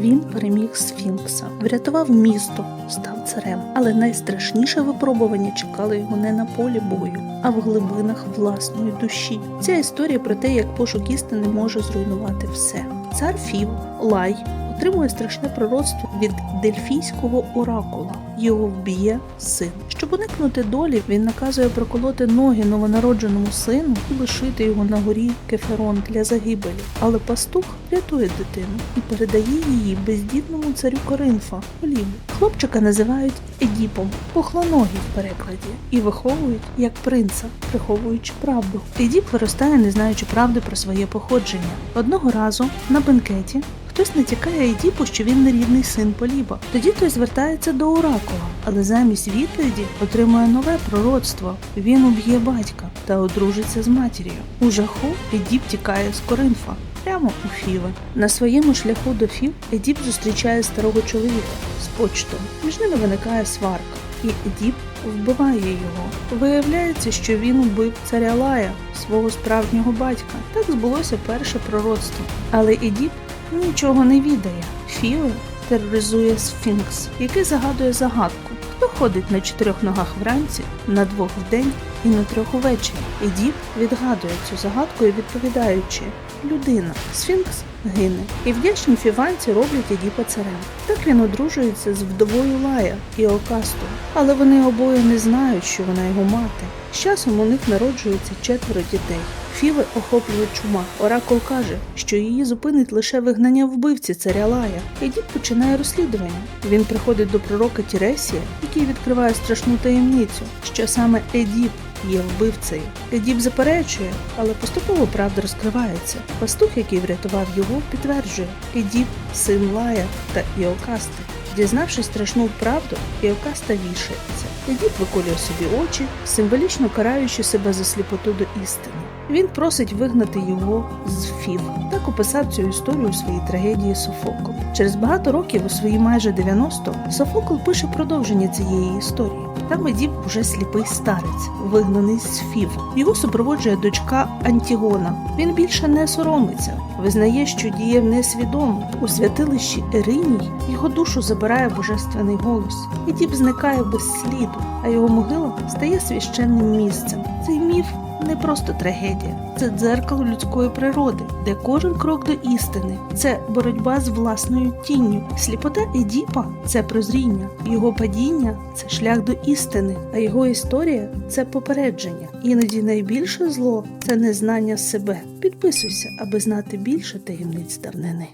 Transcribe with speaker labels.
Speaker 1: Він переміг Сфінкса, врятував місто, став царем. Але найстрашніше випробування чекало його не на полі бою, а в глибинах власної душі. Ця історія про те, як пошук істини може зруйнувати все. Цар Фів, Лай, отримує страшне пророцтво від дельфійського оракула. Його вб'є син. Щоб уникнути долі, він наказує проколоти ноги новонародженому сину і лишити його на горі кеферон для загибелі. Але пастух рятує дитину і передає її бездітному царю Коринфа Оліву. Хлопчика називають Едіпом, пухлоногий в перекладі, і виховують як принца, приховуючи правду. Едіп виростає, не знаючи правди про своє походження. Одного разу на бенкеті Хтось натякає Едіпу, що він не рідний син Поліба. Тоді той звертається до оракула, але замість відповіді отримує нове пророцтво. Він уб'є батька та одружиться з матір'ю. У жаху Едіп тікає з Коринфа. Прямо у Фіви. На своєму шляху до Фів Едіп зустрічає старого чоловіка з почтом. Між ними виникає сварка, і Едіп вбиває його. Виявляється, що він убив царя Лая, свого справжнього батька. Так збулося перше пророцтво. Але Едіп нічого не відає. Філи тероризує сфінкс, який загадує загадку. Хто ходить на чотирьох ногах вранці, на двох вдень і на трьох увечері? Едіп відгадує цю загадку і відповідаючи людина. Сфінкс гине. І вдячні фіванці роблять Едіпа царем. Так він одружується з вдовою Лая і Окасту. Але вони обоє не знають, що вона його мати. З часом у них народжується четверо дітей. Фіви охоплює чума. Оракул каже, що її зупинить лише вигнання вбивці царя Лая. Едіп починає розслідування. Він приходить до пророка Тіресія, який відкриває страшну таємницю, що саме Едіп є вбивцею. Едіп заперечує, але поступово правда розкривається. Пастух, який врятував його, підтверджує Едіп син Лая та Іокасти. Дізнавшись страшну правду, Іокаста вішається. Дід виколює собі очі, символічно караючи себе за сліпоту до істини. Він просить вигнати його з Фів. Так описав цю історію у своїй трагедії Софокл. Через багато років, у свої майже 90, Софокл пише продовження цієї історії. Там Едіп уже сліпий старець, вигнаний з Фів. Його супроводжує дочка Антігона. Він більше не соромиться, визнає, що діє несвідомо. У святилищі Ериній його душу забирає божественний голос. Едіп зникає без сліду, а його могила стає священним місцем. Цей міф не просто трагедія, це дзеркало людської природи, де кожен крок до істини це боротьба з власною тінню. Сліпота Едіпа це прозріння, його падіння це шлях до істини, а його історія це попередження. Іноді найбільше зло це незнання себе. Підписуйся, аби знати більше таємниць давнини.